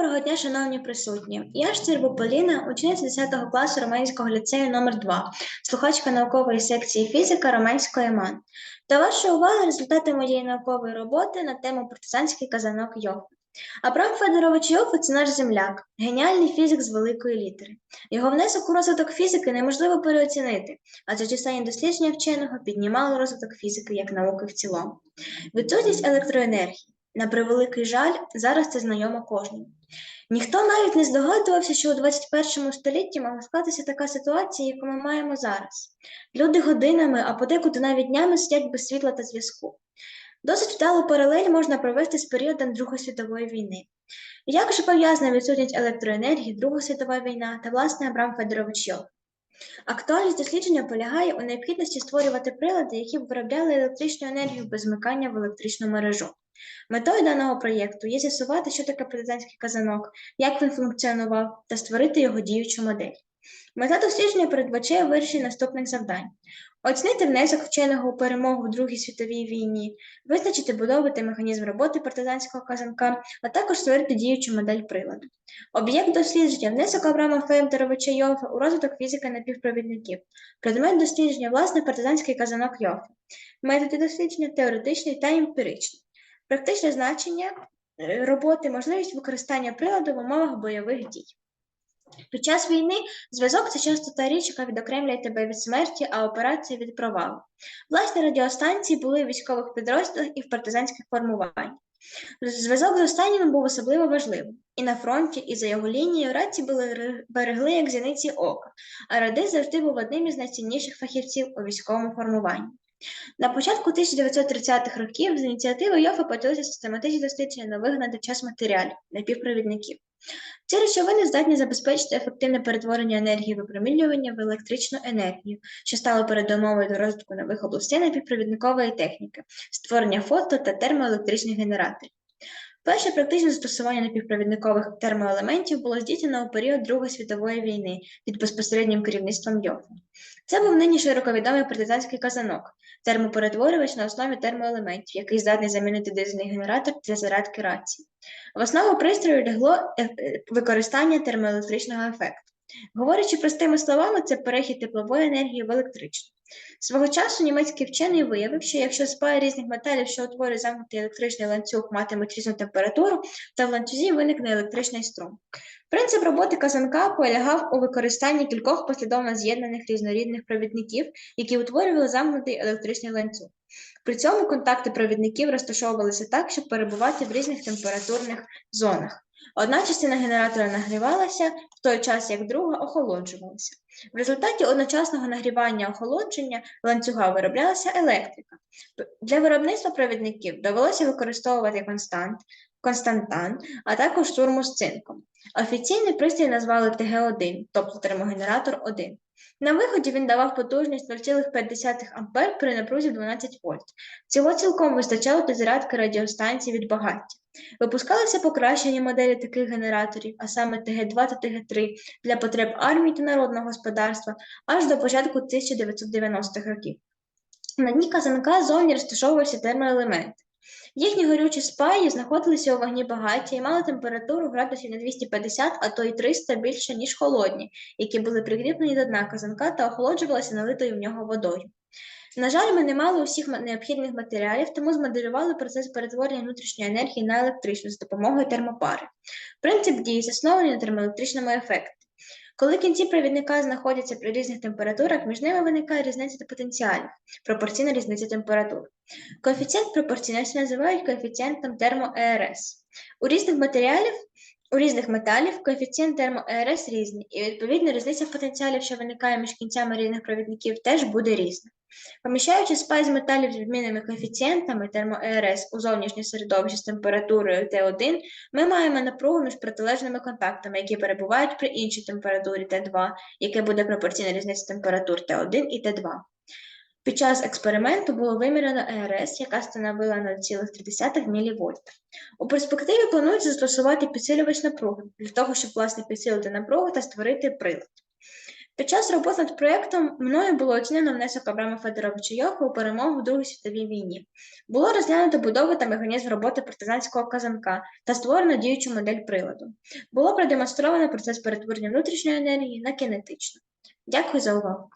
Доброго дня, шановні присутні. Я Штирбу Поліна, учениця 10 класу Романського ліцею номер 2 слухачка наукової секції фізика Романської МАН. До вашої уваги результати моєї наукової роботи на тему партизанський казанок Йофа. Абрам Федорович Йофа – це наш земляк, геніальний фізик з великої літери. Його внесок у розвиток фізики неможливо переоцінити, адже численні дослідження вченого піднімали розвиток фізики як науки в цілому. Відсутність електроенергії. На превеликий жаль, зараз це знайомо кожному. Ніхто навіть не здогадувався, що у 21 столітті могла склатися така ситуація, яку ми маємо зараз. Люди годинами, а подекуди навіть днями сидять без світла та зв'язку. Досить вдалу паралель можна провести з періодом Другої світової війни. Як же пов'язана відсутність електроенергії, Друга світова війна та власне Абрам Федорович Йов? Актуальність дослідження полягає у необхідності створювати прилади, які б виробляли електричну енергію без вмикання в електричну мережу. Метою даного проєкту є з'ясувати, що таке партизанський казанок, як він функціонував, та створити його діючу модель. Мета дослідження передбачає вирішення наступних завдань: оцінити внесок вченого у перемогу в Другій світовій війні, визначити будову та механізм роботи партизанського казанка, а також створити діючу модель приладу. Об'єкт дослідження внесок Абрама Федоровича Йофа у розвиток фізики напівпровідників, предмет дослідження власне партизанський казанок Йофа, методи дослідження теоретичний та емпіричний. Практичне значення е, роботи, можливість використання приладу в умовах бойових дій. Під час війни зв'язок це часто та річ, яка відокремлює тебе від смерті, а операція від провалу. Власні радіостанції були в військових підрозділах і в партизанських формуваннях. Зв'язок з останнім був особливо важливим. І на фронті, і за його лінією рації були берегли як зіниці ока, а ради завжди був одним із найцінніших фахівців у військовому формуванні. На початку 1930-х років з ініціативи Йофа почалися систематичні дослідження нових на той час матеріалів напівпровідників. Ці речовини здатні забезпечити ефективне перетворення енергії випромінювання в електричну енергію, що стало передумовою до розвитку нових областей напівпровідникової техніки, створення фото та термоелектричних генераторів. Перше практичне застосування напівпровідникових термоелементів було здійснено у період Другої світової війни під безпосереднім керівництвом Йофа. Це був нині широко відомий партизанський казанок, термоперетворювач на основі термоелементів, який здатний замінити дизельний генератор для зарядки рації. В основу пристрою лягло е, е, використання термоелектричного ефекту. Говорячи простими словами, це перехід теплової енергії в електричну. Свого часу німецький вчений виявив, що якщо спаї різних металів, що утворює замкнутий електричний ланцюг, матимуть різну температуру, то в ланцюзі виникне електричний струм. Принцип роботи казанка полягав у використанні кількох послідовно з'єднаних різнорідних провідників, які утворювали замкнутий електричний ланцюг. При цьому контакти провідників розташовувалися так, щоб перебувати в різних температурних зонах. Одна частина генератора нагрівалася, в той час як друга охолоджувалася. В результаті одночасного нагрівання охолодження ланцюга вироблялася електрика. Для виробництва провідників довелося використовувати констант, константан, а також штурму з цинком. Офіційний пристрій назвали ТГ1, тобто термогенератор 1. На виході він давав потужність 0,5 А при напрузі 12 вольт. Цього цілком вистачало до зарядки радіостанції від багаття. Випускалися покращені моделі таких генераторів, а саме ТГ2 та ТГ3 для потреб армії та народного господарства аж до початку 1990-х років. На дні казанка зовні розташовувався термоелемент. Їхні горючі спаї знаходилися у вогні багаття і мали температуру градусів на 250, а то й 300 більше, ніж холодні, які були прикріплені до дна казанка та охолоджувалися налитою в нього водою. На жаль, ми не мали усіх необхідних матеріалів, тому змоделювали процес перетворення внутрішньої енергії на електричну з допомогою термопари. Принцип дії заснований на термоелектричному ефекті. Коли кінці провідника знаходяться при різних температурах, між ними виникає різниця потенціалів, пропорційна різниця температур. Коефіцієнт пропорційності називають коефіцієнтом термоерс. У різних матеріалів у різних металів коефіцієнт термоерс різний, і відповідно різниця потенціалів, що виникає між кінцями різних провідників, теж буде різна. Поміщаючи спай з металів з відмінними коефіцієнтами термоерс у зовнішнє середовище з температурою Т1, ми маємо напругу між протилежними контактами, які перебувають при іншій температурі Т2, яке буде пропорційна різниця температур Т1 і Т2. Під час експерименту було вимірено ЕРС, яка становила 0,3 мВ. У перспективі планується застосувати підсилювач напруги для того, щоб власне підсилити напругу та створити прилад. Під час роботи над проєктом мною було оцінено внесок Абрама Федоровича Йоха у перемогу в Другій світовій війні. Було розглянуто будову та механізм роботи партизанського казанка та створено діючу модель приладу. Було продемонстровано процес перетворення внутрішньої енергії на кінетичну. Дякую за увагу.